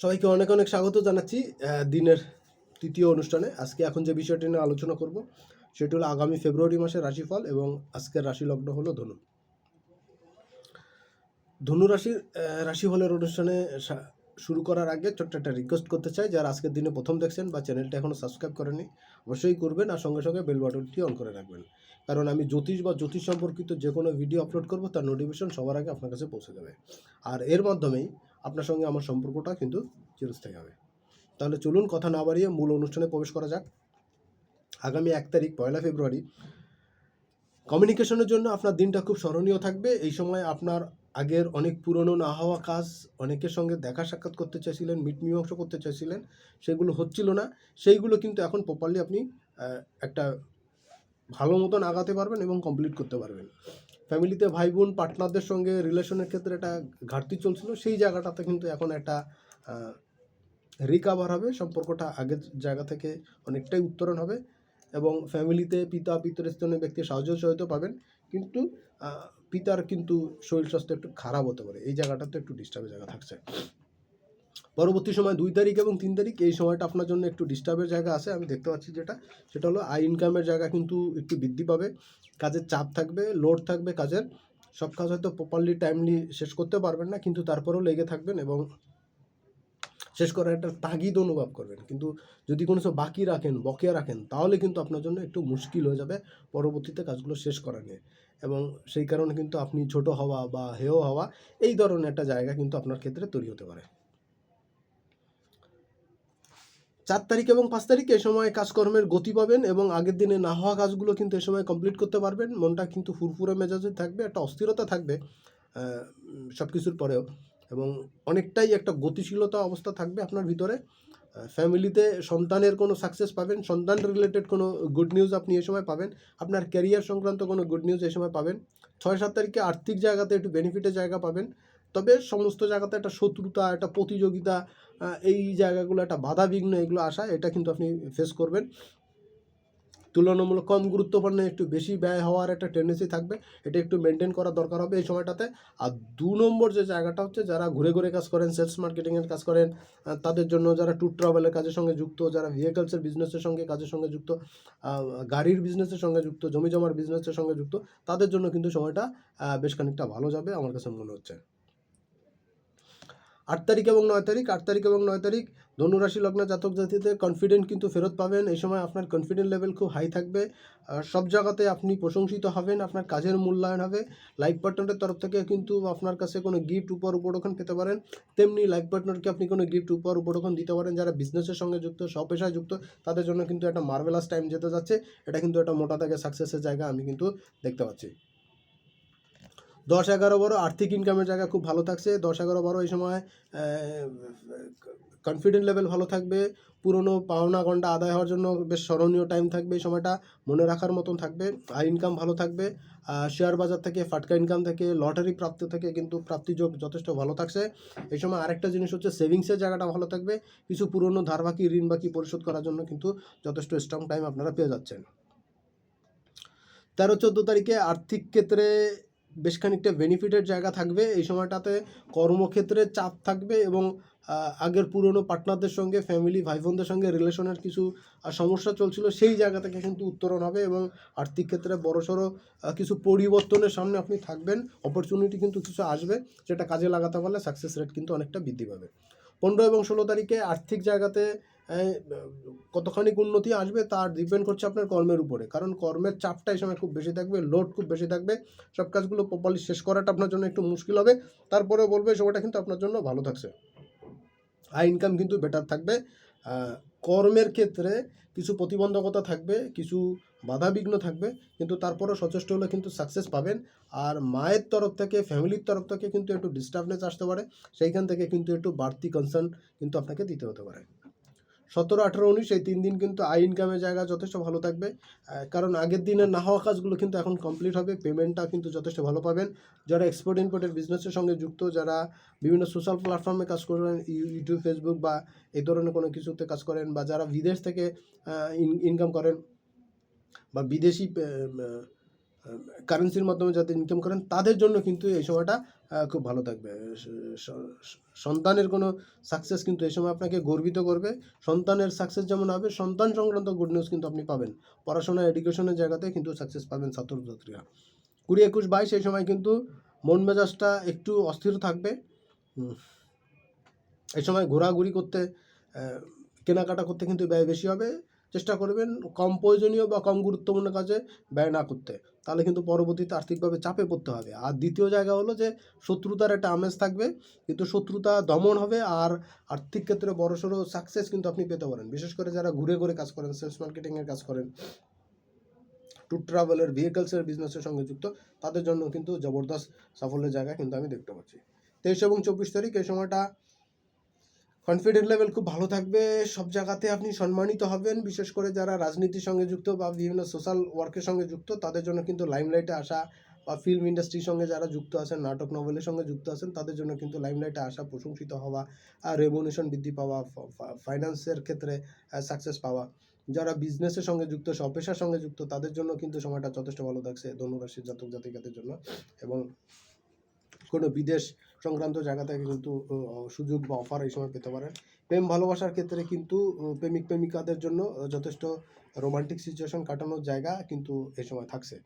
সবাইকে অনেক অনেক স্বাগত জানাচ্ছি দিনের তৃতীয় অনুষ্ঠানে। আজকে এখন যে বিষয়টি নিয়ে আলোচনা করব সেটি হলো আগামী ফেব্রুয়ারি মাসের রাশিফল এবং আজকের রাশি লগ্ন হলো ধনু। ধনু রাশির আহ, রাশিফলের অনুষ্ঠানে শুরু করার আগে ছোট্ট একটা রিকোয়েস্ট করতে চাই যারা আজকের দিনে প্রথম দেখছেন বা চ্যানেলটা এখনও সাবস্ক্রাইব করেনি অবশ্যই করবেন আর সঙ্গে সঙ্গে বেল বাটনটি অন করে রাখবেন। কারণ আমি জ্যোতিষ বা জ্যোতিষ সম্পর্কিত যে কোনো ভিডিও আপলোড করব তার নোটিফিকেশন সবার আগে আপনার কাছে পৌঁছে যাবে। আর এর মাধ্যমেই আপনার সঙ্গে আমার সম্পর্কটা কিন্তু চিরস্থায়ী হবে। তাহলে চলুন কথা না বাড়িয়ে মূল অনুষ্ঠানে প্রবেশ করা যাক। আগামী এক তারিখ, পয়লা ফেব্রুয়ারি। কমিউনিকেশনের জন্য আপনার দিনটা খুব স্মরণীয় থাকবে। এই সময় আপনার আগের অনেক পুরনো না হওয়া কাজ অনেকের সঙ্গে দেখা সাক্ষাৎ করতে চাইছিলেন মিট মীমাংসা করতে চাইছিলেন, সেগুলো হচ্ছিল না। সেইগুলো কিন্তু এখন প্রপারলি আপনি একটা ভালো মতন আগাতে পারবেন এবং কমপ্লিট করতে পারবেন। ফ্যামিলিতে ভাই বোন পার্টনারদের সঙ্গে রিলেশনের ক্ষেত্রে একটা ঘাটতি চলছিল, সেই জায়গাটাতে কিন্তু এখন একটা রিকাভার হবে, সম্পর্কটা আগের জায়গা থেকে অনেকটাই উত্তরণ হবে এবং ফ্যামিলিতে পিতা পিতৃস্থানীয় ব্যক্তি সাহায্য সহায়তা পাবেন, কিন্তু পিতার কিন্তু শরীর স্বাস্থ্য একটু খারাপ হতে পারে, এই জায়গাটাতে একটু ডিস্টার্বের জায়গা থাকছে। পরবর্তী সময় দুই তারিখ এবং তিন তারিখ, এই সময়টা আপনার জন্য একটু ডিস্টার্বের জায়গা আছে। আমি দেখতে পাচ্ছি যেটা, সেটা হলো আই ইনকামের জায়গা কিন্তু একটু বৃদ্ধি পাবে। কাজের চাপ থাকবে লোড থাকবে কাজের। সব কাজ হয়তো প্রপারলি টাইমলি শেষ করতে পারবেন না, কিন্তু তারপরেও লেগে থাকবেন এবং শেষ করার একটা তাগিদ অনুভব করবেন। কিন্তু যদি কোনো সব বাকি রাখেন, বকেয়া রাখেন, তাহলে কিন্তু আপনার জন্য একটু মুশকিল হয়ে যাবে পরবর্তীতে কাজগুলো শেষ করা নিয়ে। এবং সেই কারণে কিন্তু আপনি ছোট হওয়া বা হেয় হওয়া, এই ধরনের একটা জায়গা কিন্তু আপনার ক্ষেত্রে তৈরি হতে পারে। চার তারিখ এবং পাঁচ তারিখ এই সময় কাজকর্মের গতি পাবেন এবং আগের দিনে না হওয়া কাজগুলো কিন্তু এই সময় কমপ্লিট করতে পারবেন। মনটা কিন্তু ফুরফুরে মেজাজে থাকবে, একটা অস্থিরতা থাকবে সব কিছুর পরেও। এবং অনেকটাই একটা গতিশীলতা অবস্থা থাকবে আপনার ভিতরে। ফ্যামিলিতে সন্তানের কোনো সাকসেস পাবেন, সন্তান রিলেটেড কোনো গুড নিউজ আপনি এই সময় পাবেন। আপনার ক্যারিয়ার সংক্রান্ত কোনো গুড নিউজ এই সময় পাবেন। ছয় সাত তারিখে আর্থিক জায়গাতে একটু বেনিফিটের জায়গা পাবেন। তবে সমস্ত জায়গাতে একটা শত্রুতা, একটা প্রতিযোগিতা এই জায়গাগুলো একটা বাধা বিঘ্ন এগুলো আসা, এটা কিন্তু আপনি ফেস করবেন। তুলনামূলক কম গুরুত্বপূর্ণ, একটু বেশি ব্যয় হওয়ার একটা টেন্ডেন্সি থাকবে, এটা একটু মেনটেন করা দরকার হবে এই সময়টাতে। আর দু নম্বর যে জায়গাটা হচ্ছে, যারা ঘুরে ঘুরে কাজ করেন সেলস মার্কেটিংয়ের কাজ করেন তাদের জন্য যারা ট্যুর ট্রাভেলের কাজের সঙ্গে যুক্ত, যারা ভেহিকলসের বিজনেসের সঙ্গে কাজের সঙ্গে যুক্ত গাড়ির বিজনেসের সঙ্গে যুক্ত, জমি জমার বিজনেসের সঙ্গে যুক্ত, তাদের জন্য কিন্তু সময়টা বেশ খানিকটা ভালো যাবে, আমার কাছে মনে হচ্ছে। আট তারিখ এবং নয় তারিখ, আট তারিখ এবং নয় তারিখ, ধনুরাশি লগ্ন জাতক জাতিতে কনফিডেন্ট কিন্তু ফেরত পাবেন। এই সময় আপনার কনফিডেন্ট লেভেল খুব হাই থাকবে। সব জায়গাতে আপনি প্রশংসিত হবেন, আপনার কাজের মূল্যায়ন হবে। লাইফ পার্টনারের তরফ থেকে কিন্তু আপনার কাছে কোনো গিফট উপর উপরোখন পেতে পারেন। তেমনি লাইফ পার্টনারকে আপনি কোনো গিফট উপর উপরোখন দিতে পারেন। যারা বিজনেসের সঙ্গে যুক্ত, স্বপেশায় যুক্ত, তাদের জন্য কিন্তু একটা মার্ভেলাস টাইম যেতে যাচ্ছে। এটা কিন্তু একটা মোটা দাগে সাকসেসের জায়গা আমি কিন্তু দেখতে পাচ্ছি। দশ এগারো বারো আর্থিক ইনকামের জায়গা খুব ভালো থাকছে। দশ এগারো বারো এই সময় কনফিডেন্ট লেভেল ভালো থাকবে। পুরনো পাওনা গন্ডা আদায় হওয়ার জন্য বেশ স্মরণীয় টাইম থাকবে এই সময়টা। মনে রাখার মতন থাকবে। আয় ইনকাম ভালো থাকবে। শেয়ার বাজার থেকে, ফাটকা ইনকাম থেকে লটারি প্রাপ্তি থেকে কিন্তু প্রাপ্তিযোগ যথেষ্ট ভালো থাকছে। এই সময় আরেকটা জিনিস হচ্ছে সেভিংসের জায়গাটা ভালো থাকবে। কিছু পুরনো ধার বাকি, ঋণ বাকি পরিশোধ করার জন্য কিন্তু যথেষ্ট স্ট্রং টাইম আপনারা পেয়ে যাচ্ছেন। তেরো চোদ্দ তারিখে আর্থিক ক্ষেত্রে বেশ খানিকটা বেনিফিটের জায়গা থাকবে। এই সময়টাতে কর্মক্ষেত্রে চাপ থাকবে এবং আগের পুরনো পার্টনারদের সঙ্গে ফ্যামিলি ভাই বোনদের সঙ্গে রিলেশনের কিছু সমস্যা চলছিল, সেই জায়গা থেকে কিন্তু উত্তরণ হবে এবং আর্থিক ক্ষেত্রে বড়সড় কিছু পরিবর্তনের সামনে আপনি থাকবেন। অপরচুনিটি কিন্তু কিছু আসবে সেটা কাজে লাগাতে পারলে সাকসেস রেট কিন্তু অনেকটা বৃদ্ধি পাবে। পনেরো এবং ষোলো তারিখে আর্থিক জায়গাতে কতখানি উন্নতি আসবে তার ডিপেন্ড করছে আপনার কর্মের উপরে। কারণ কর্মের চাপটা এই সময় খুব বেশি থাকবে লোড খুব বেশি থাকবে। সব কাজগুলো প্রপারলি শেষ করাটা আপনার জন্য একটু মুশকিল হবে। তারপরে বলবে সময়টা কিন্তু আপনার জন্য ভালো থাকছে। আয় ইনকাম কিন্তু বেটার থাকবে। কর্মের ক্ষেত্রে কিছু প্রতিবন্ধকতা থাকবে, কিছু বাধাবিঘ্ন থাকবে, কিন্তু তারপরেও সচেষ্ট হলে কিন্তু সাকসেস পাবেন। আর মায়ের তরফ থেকে, ফ্যামিলির তরফ থেকে কিন্তু একটু ডিস্টার্বনেস আসতে পারে, সেইখান থেকে কিন্তু একটু বাড়তি কনসার্ন কিন্তু আপনাকে দিতে হতে পারে। সতেরো, আঠেরো, উনিশ, এই তিন দিন কিন্তু আই ইনকামের জায়গা যথেষ্ট ভালো থাকবে। কারণ আগের দিনের না হওয়া কাজগুলো কিন্তু এখন কমপ্লিট হবে পেমেন্টটা কিন্তু যথেষ্ট ভালো পাবেন। যারা এক্সপোর্ট ইম্পোর্টের বিজনেসের সঙ্গে যুক্ত, যারা বিভিন্ন সোশ্যাল প্ল্যাটফর্মে কাজ করেন ইউ- ইউটিউব ফেসবুক বা এই ধরনের কোনো কিছুতে কাজ করেন বা যারা বিদেশ থেকে ইনকাম করেন বা বিদেশি কারেন্সির মাধ্যমে যাতে ইনকাম করেন, তাদের জন্য কিন্তু এই সময়টা খুব ভালো থাকবে। সন্তানের কোনো সাকসেস কিন্তু এই সময় আপনাকে গর্বিত করবে। সন্তানের সাকসেস যেমন হবে, সন্তান সংক্রান্ত গুড নিউজ কিন্তু আপনি পাবেন। পড়াশোনা এডুকেশনের জায়গাতে কিন্তু সাকসেস পাবেন ছাত্রছাত্রীরা কুড়ি একুশ বাইশ এই সময় কিন্তু মন মেজাজটা একটু অস্থির থাকবে। এই সময় ঘোরাঘুরি করতে কেনাকাটা করতে কিন্তু ব্যয় বেশি হবে। চেষ্টা করবেন কম প্রয়োজনীয় বা কম গুরুত্বপূর্ণ কাজে ব্যয় না করতে। তাহলে কিন্তু পরবর্তীতে আর্থিকভাবে চাপে পড়তে হবে। আর দ্বিতীয় জায়গা হলো যে শত্রুতার একটা আমেজ থাকবে, কিন্তু শত্রুতা দমন হবে আর আর্থিক ক্ষেত্রে বড়সড় সাকসেস কিন্তু আপনি পেতে পারেন। বিশেষ করে যারা ঘুরে ঘুরে কাজ করেন সেলস মার্কেটিংয়ের কাজ করেন ট্যুর ট্রাভেলের ভেহিকলসের বিজনেসের সঙ্গে যুক্ত, তাদের জন্য কিন্তু জবরদস্ত সাফল্যের জায়গা কিন্তু আমি দেখতে পাচ্ছি। তেইশ এবং চব্বিশ তারিখ এই সময়টা কনফিডেন্ট লেভেল খুব ভালো থাকবে। সব জায়গাতে আপনি সম্মানিত হবেন। বিশেষ করে যারা রাজনীতির সঙ্গে যুক্ত বা বিভিন্ন সোশ্যাল ওয়ার্কের সঙ্গে যুক্ত, তাদের জন্য কিন্তু লাইমলাইটে আসা বা ফিল্ম ইন্ডাস্ট্রির সঙ্গে যারা যুক্ত আছেন, নাটক নভেলের সঙ্গে যুক্ত আছেন, তাদের জন্য কিন্তু লাইমলাইটে আসা, প্রশংসিত হওয়া রেমুনেশন বৃদ্ধি পাওয়া ফাইন্যান্সের ক্ষেত্রে সাকসেস পাওয়া। যারা বিজনেসের সঙ্গে যুক্ত, সব পেশার সঙ্গে যুক্ত, তাদের জন্য কিন্তু সময়টা যথেষ্ট ভালো থাকছে। ধনুরাশির জাতক জাতিকাদের জন্য। এবং কোনো বিদেশ সংক্রান্ত জায়গা থেকে কিন্তু সুযোগ বা অফার এই সময় পেতে পারেন। প্রেম ভালোবাসার ক্ষেত্রে কিন্তু প্রেমিক প্রেমিকাদের জন্য যথেষ্ট রোমান্টিক সিচুয়েশন কাটানোর জায়গা কিন্তু এই সময় থাকছে।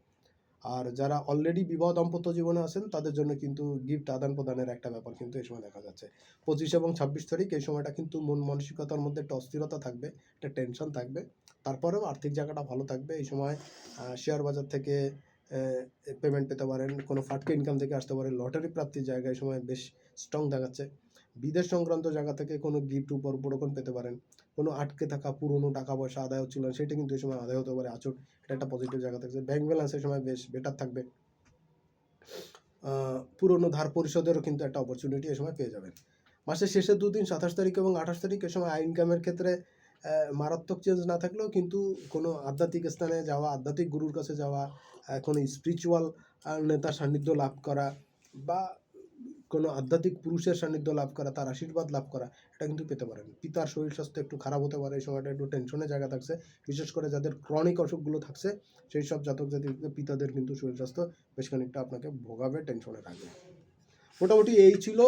আর যারা অলরেডি বিবাহ দাম্পত্য জীবনে আছেন, তাদের জন্য কিন্তু গিফট আদান প্রদানের একটা ব্যাপার কিন্তু এই সময় দেখা যাচ্ছে। পঁচিশ এবং ছাব্বিশ তারিখ এই সময়টা কিন্তু মন মানসিকতার মধ্যে একটা অস্থিরতা থাকবে, একটা টেনশন থাকবে। তারপরেও আর্থিক জায়গাটা ভালো থাকবে। এই সময় শেয়ার বাজার থেকে পেমেন্ট পেতে পারেন, কোনো ফাটকে ইনকাম থেকে আসতে পারে লটারি প্রাপ্তির জায়গায় সময় বেশ স্ট্রং দেখাচ্ছে। বিদেশ সংক্রান্ত জায়গা থেকে কোনো গিফট উপর উপরোপণ পেতে পারেন। কোনো আটকে থাকা পুরনো টাকা পয়সা আদায় হচ্ছিল সেটা কিন্তু এই সময় আদায় হতে পারে, আচট। এটা একটা পজিটিভ জায়গা থাকছে। ব্যাংক ব্যালেন্স এই সময় বেশ বেটার থাকবে। পুরনো ধার পরিশোধেরও কিন্তু একটা অপরচুনিটি এই সময় পেয়ে যাবেন। মাসের শেষের দুদিন সাতাশ তারিখ এবং আঠাশ তারিখ এ সময় আয় ইনকামের ক্ষেত্রে মারাত্মক চেঞ্জ না থাকলেও কিন্তু কোনো আধ্যাত্মিক স্থানে যাওয়া, আধ্যাত্মিক গুরুর কাছে যাওয়া কোনো স্পিরিচুয়াল নেতার সান্নিধ্য লাভ করা বা কোনো আধ্যাত্মিক পুরুষের সান্নিধ্য লাভ করা, তার আশীর্বাদ লাভ করা, এটা কিন্তু পেতে পারেন। পিতার শরীর স্বাস্থ্য একটু খারাপ হতে পারে, এই সময়টা একটু টেনশনের জায়গা থাকছে। বিশেষ করে যাদের ক্রনিক অসুখগুলো থাকছে, সেই সব জাতক জাতিক পিতাদের কিন্তু শরীর স্বাস্থ্য বেশ খানিকটা আপনাকে ভোগাবে টেনশনে রাখবে। মোটামুটি এই ছিল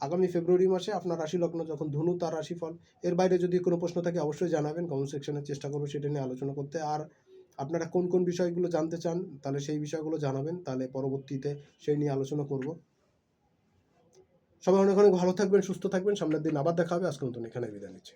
আগামী ফেব্রুয়ারি মাসে আপনার রাশি লগ্ন যখন ধনু, তার রাশিফল, এর বাইরে যদি কোনো প্রশ্ন থাকে অবশ্যই জানাবেন কমেন্ট সেকশনে চেষ্টা করব সেটা নিয়ে আলোচনা করতে। আর আপনারা কোন কোন বিষয়গুলো জানতে চান, তাহলে সেই বিষয়গুলো জানাবেন, তাহলে পরবর্তীতে সেই নিয়ে আলোচনা করব। সবাই অনেক অনেক ভালো থাকবেন, সুস্থ থাকবেন, সামনের দিন আবার দেখা হবে আজকে মতন এখানে বিদায় নিচ্ছি।